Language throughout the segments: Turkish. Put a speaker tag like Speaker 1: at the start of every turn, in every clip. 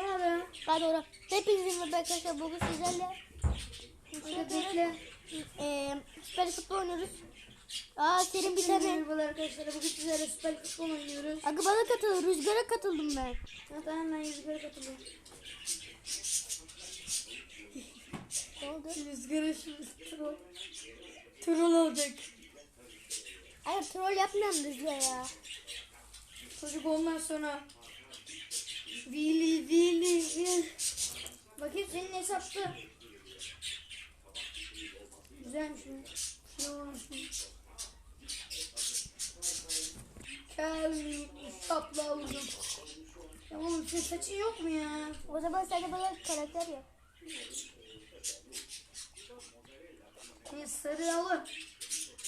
Speaker 1: Abi.
Speaker 2: Hadi doğru. Hepinizin merhaba arkadaşlar bugün sizlerle
Speaker 1: bekle.
Speaker 2: eee süper futbol oynuyoruz. Aa senin bir tane.
Speaker 1: Merhabalar arkadaşlar. Bugün sizlerle süper futbol oynuyoruz.
Speaker 2: Aga bana katıl. Rüzgara katıldım ben.
Speaker 1: Ha, tamam ben Rüzgar'a katılıyorum.
Speaker 2: Ne oldu?
Speaker 1: Rüzgar'a şimdi troll. Troll olacak.
Speaker 2: Hayır troll yapmıyorum Rüzgar ya.
Speaker 1: Çocuk ondan sonra Vili Vili Vili. Bakayım senin hesapta. Güzelmiş mi? Ne olmuş mu? Kelvin sapla vurdum. Ya oğlum senin saçın yok mu ya?
Speaker 2: O zaman sen de bana karakter yap.
Speaker 1: Senin sarı alır.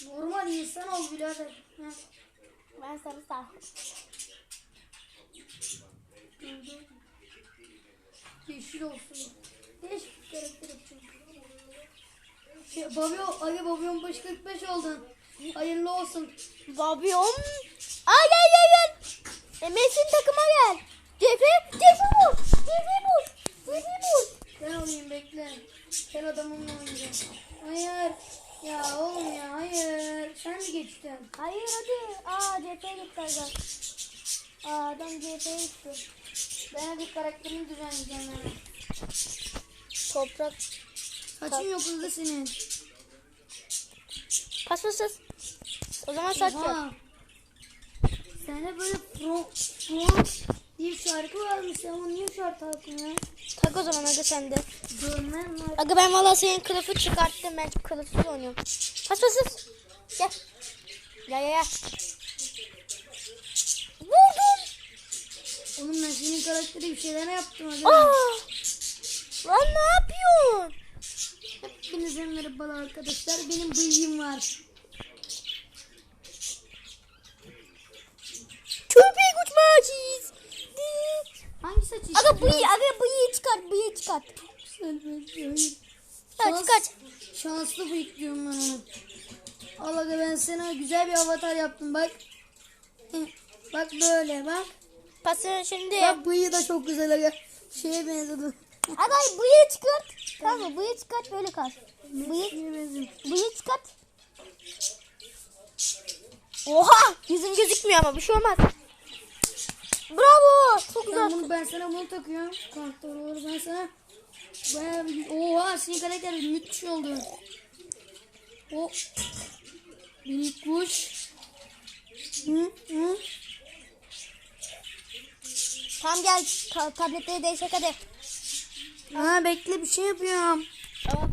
Speaker 1: Normal insan ol birader.
Speaker 2: Ben sarı sağ.
Speaker 1: Yeşil olsun. Değişik bir karakter yapacağım. Şey, Babyo, Ali Babyo'nun başı 45 oldun. Hayırlı olsun.
Speaker 2: Babyon. Aa gel gel gel. E, takıma gel. Cefe. Cefe vur. Cefe vur. Cefe vur.
Speaker 1: Ben alayım bekle. Sen adamımla oynayacağım. Hayır. Ya oğlum ya hayır. Sen mi geçtin?
Speaker 2: Hayır hadi. Aa Cefe'ye gitti aga. Aa adam Cefe'ye gitti.
Speaker 1: Ben hadi karakterimi düzenleyeceğim yani.
Speaker 2: Toprak.
Speaker 1: Saçın yok hızlı senin.
Speaker 2: Pas pas pas. O zaman saç.
Speaker 1: Oha. Sende böyle front, front diye bir şarkı varmış ama niye şarkı takmıyor?
Speaker 2: Tak o zaman aga sende.
Speaker 1: Görmem var.
Speaker 2: Aga ben valla senin kılıfı çıkarttım. Ben kılıfsız oynuyorum. Pas pas pas. Gel. Gel gel gel.
Speaker 1: Oğlum ben senin karakteri bir şeyler yaptım.
Speaker 2: Aa. Lan ne yapıyorsun?
Speaker 1: Hepinize merhabalar arkadaşlar. Benim bıyığım var.
Speaker 2: Köpek uçmacıyız.
Speaker 1: Hangi saç
Speaker 2: Aga
Speaker 1: istiyorsun?
Speaker 2: bıyığı, aga bıyığı çıkart, bıyığı çıkart. Ha, çıkart.
Speaker 1: Şanslı bıyık diyorum ben ona. Al aga ben sana güzel bir avatar yaptım bak. Bak böyle bak.
Speaker 2: Pasın şimdi.
Speaker 1: Bak bıyığı da çok güzel aga. Şeye benzedi.
Speaker 2: Aga bıyığı çıkart. Tamam mı? Bıyığı çıkart böyle kal. Bıyık, bıyığı çıkart. Oha! Yüzün gözükmüyor ama bir şey olmaz. Bravo! Çok
Speaker 1: Ben,
Speaker 2: güzel.
Speaker 1: bunu, ben sana bunu takıyorum. Doğru ben sana bayağı bir... Oha senin karakter müthiş oldu. O minik kuş. Hı, hı.
Speaker 2: Tamam gel. Ta- tabletleri değişik hadi.
Speaker 1: Ha bekle bir şey yapıyorum.
Speaker 2: Tamam.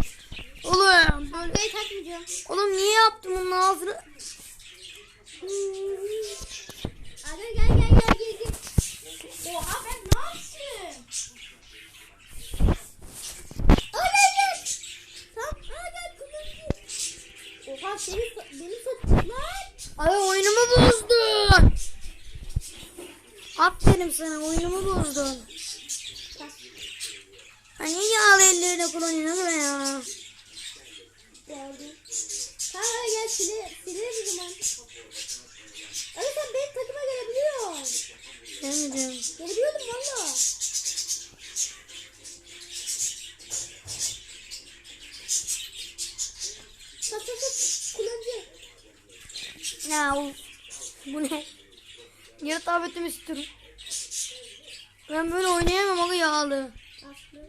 Speaker 1: Oğlum.
Speaker 2: Burayı takmayacağım.
Speaker 1: Oğlum niye yaptın onun ağzını?
Speaker 2: Aga gel gel gel gel gel. Oha ben ne yaptım? Öyle gel. Tamam aa gel kullanayım. Oha senin benim saçım lan.
Speaker 1: Abi oyunumu bozdun. Aferin sana oyunumu bozdun. Hani yağlı ellerine kullanıyorsun ya.
Speaker 2: Geldim. Tamam gel sile, silelim o zaman. Aga sen benim takıma gelebiliyorsun.
Speaker 1: Gelmeyeceğim.
Speaker 2: Gelebiliyordum valla. Sat sat sat kullanıcı.
Speaker 1: Ya bu ne? Niye tabletimi istiyorum? Ben böyle oynayamam ama yağlı.
Speaker 2: Aslı.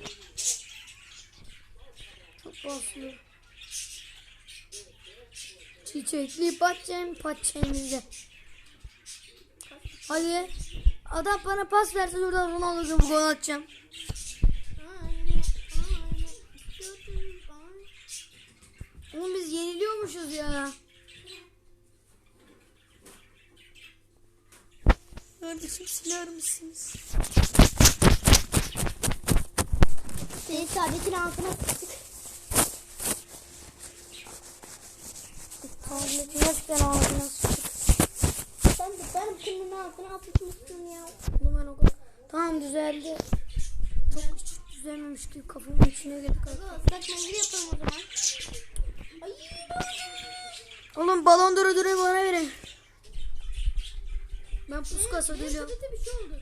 Speaker 1: Çok baslı. Çiçekli bahçem bahçemizde. Hadi. Adam bana pas verse oradan Ronaldo'ya bu gol atacağım. Oğlum biz yeniliyormuşuz ya. Kardeşim siler misiniz?
Speaker 2: Tabletin altına.
Speaker 1: Tabletin gerçekten ağzına sıçtık.
Speaker 2: Sen de ben bunun altına atmışsın ya.
Speaker 1: Oğlum ben o kadar. Tamam düzeldi. Çok küçük düzelmemiş gibi kafamın içine girdi.
Speaker 2: Aga ıslak mendil yapalım o zaman. Ay
Speaker 1: Oğlum balon duru duru bana verin. Ben puskasa geliyorum.
Speaker 2: tablete bir şey oldu.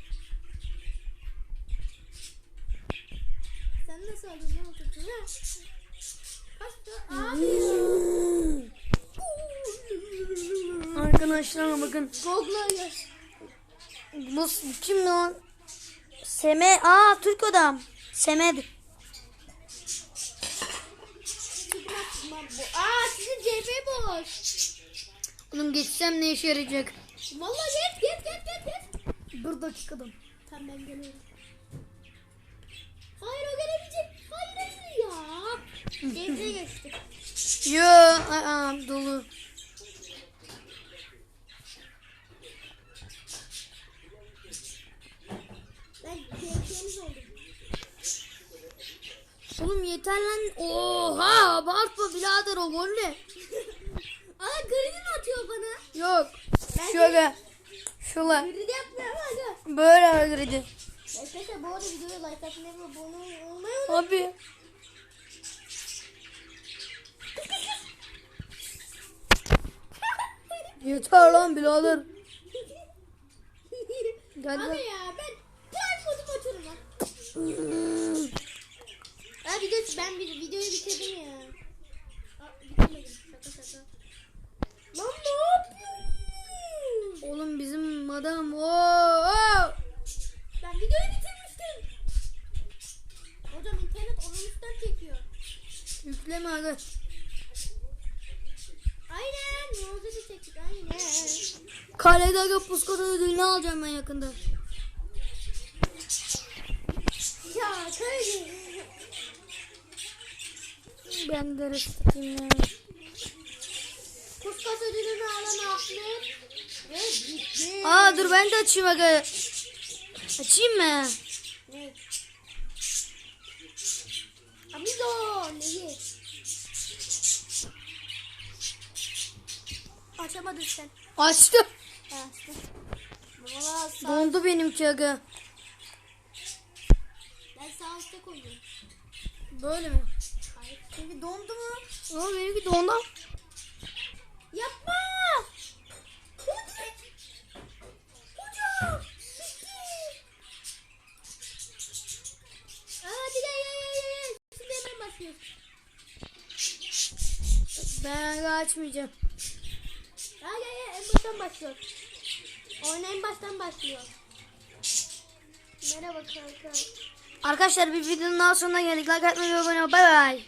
Speaker 2: Nasıl aldın? Ne oldu? Abi.
Speaker 1: Arkadaşlar bakın.
Speaker 2: Google'a
Speaker 1: Bu kim lan? Seme. Aa Türk adam. Semed.
Speaker 2: Aa sizin CHP boş.
Speaker 1: Oğlum geçsem ne işe yarayacak?
Speaker 2: Vallahi git git git git git.
Speaker 1: Bir dakikadan.
Speaker 2: Tamam ben geliyorum. Hayır o gelemeyecek. Hayır hayır ya. CHP'ye geçti.
Speaker 1: Yo, aa, dolu.
Speaker 2: Ben CHP'miz oldum.
Speaker 1: Oğlum yeter lan. Oha, abartma birader o gol ne?
Speaker 2: Aa grid mi atıyor bana?
Speaker 1: Yok.
Speaker 2: Ben
Speaker 1: Şöyle. Şöyle.
Speaker 2: Grid yapmıyor ama.
Speaker 1: Böyle agredi.
Speaker 2: Arkadaşlar bu arada videoya like atmayı ve abone olmayı unutmayın.
Speaker 1: Abi. Yeter lan birader. Gel
Speaker 2: Abi ya ben modum açarım lan. Ha video ben bir videoyu bitirdim ya. Aa, bitirmedim şaka şaka. Lan ne yapıyorsun?
Speaker 1: Oğlum bizim adam. Oo.
Speaker 2: Ben videoyu bitirmiştim. Hocam oranısından çekiyor.
Speaker 1: Yükleme aga.
Speaker 2: Aynen. Da çektik aynen.
Speaker 1: Kalede aga puskada ödülünü alacağım ben yakında.
Speaker 2: Ya köylü.
Speaker 1: Ben de restatayım ya.
Speaker 2: Kuskas ödülünü alan Ahmet. Ve gitti.
Speaker 1: Aa dur ben de açayım aga. Açayım mı?
Speaker 2: Ne? Amigo neyi? Açamadın sen.
Speaker 1: Açtım.
Speaker 2: Sağ,
Speaker 1: Dondu benimki aga.
Speaker 2: ben sağ üstte koyuyorum.
Speaker 1: Böyle mi?
Speaker 2: Hayır. Çünkü dondu mu?
Speaker 1: Oğlum benimki dondu.
Speaker 2: Yapma! Hocam! Hocam! Bitti! Aa, hadi gel gel gel gel. Şimdi hemen başlıyoruz.
Speaker 1: Ben açmayacağım.
Speaker 2: Ha gel gel en baştan başlıyor. Oyun en baştan başlıyor. Merhaba kanka.
Speaker 1: Arkadaşlar bir videonun daha sonuna geldik. Like atmayı ve abone olmayı. Bay bay.